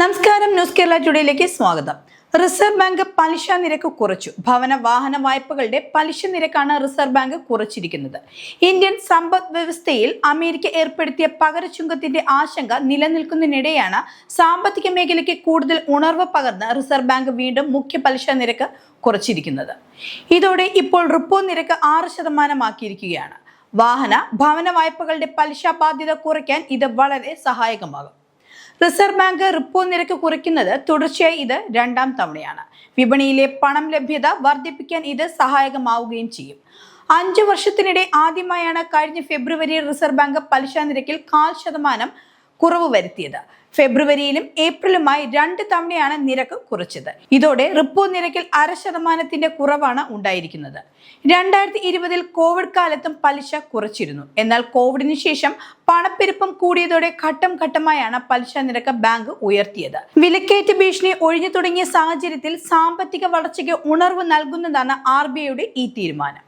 നമസ്കാരം ന്യൂസ് കേരള ടുഡേയിലേക്ക് സ്വാഗതം. Reserve bank പലിശ നിരക്ക് കുറച്ചു. ഭവന വാഹന വായ്പകളുടെ പലിശ നിരക്കാണ് റിസർവ് ബാങ്ക് കുറച്ചിരിക്കുന്നത്. ഇന്ത്യൻ സമ്പദ് വ്യവസ്ഥയിൽ അമേരിക്ക ഏർപ്പെടുത്തിയ പകരച്ചുങ്കത്തിന്റെ ആശങ്ക നിലനിൽക്കുന്നതിനിടെയാണ് സാമ്പത്തിക മേഖലയ്ക്ക് കൂടുതൽ ഉണർവ് പകർന്ന് റിസർവ് ബാങ്ക് വീണ്ടും മുഖ്യ പലിശ നിരക്ക് കുറച്ചിരിക്കുന്നത്. ഇതോടെ ഇപ്പോൾ റിപ്പോ നിരക്ക് ആറ് ശതമാനമാക്കിയിരിക്കുകയാണ്. വാഹന ഭവന വായ്പകളുടെ പലിശ ബാധ്യത കുറയ്ക്കാൻ ഇത് വളരെ സഹായകമാകും. റിസർവ് ബാങ്ക് റിപ്പോ നിരക്ക് കുറയ്ക്കുന്നത് തുടർച്ചയായി ഇത് രണ്ടാം തവണയാണ്. വിപണിയിലെ പണം ലഭ്യത വർദ്ധിപ്പിക്കാൻ ഇത് സഹായകമാവുകയും ചെയ്യും. അഞ്ചു വർഷത്തിനിടെ ആദ്യമായാണ് കഴിഞ്ഞ ഫെബ്രുവരി റിസർവ് ബാങ്ക് പലിശ നിരക്കിൽ കാൽ ശതമാനം കുറവ് വരുത്തിയത്. ഫെബ്രുവരിയിലും ഏപ്രിലുമായി രണ്ട് തവണയാണ് നിരക്ക് കുറച്ചത്. ഇതോടെ റിപ്പോ നിരക്കിൽ അര ശതമാനത്തിന്റെ കുറവാണ് ഉണ്ടായിരിക്കുന്നത്. രണ്ടായിരത്തി ഇരുപതിൽ കോവിഡ് കാലത്തും പലിശ കുറച്ചിരുന്നു. എന്നാൽ കോവിഡിന് ശേഷം പണപ്പെരുപ്പം കൂടിയതോടെ ഘട്ടം ഘട്ടമായാണ് പലിശ നിരക്ക് ബാങ്ക് ഉയർത്തിയത്. വിലക്കയറ്റ ഭീഷണി ഒഴിഞ്ഞു തുടങ്ങിയ സാഹചര്യത്തിൽ സാമ്പത്തിക വളർച്ചയ്ക്ക് ഉണർവ് നൽകുന്നതാണ് ആർ ബി ഐയുടെ ഈ തീരുമാനം.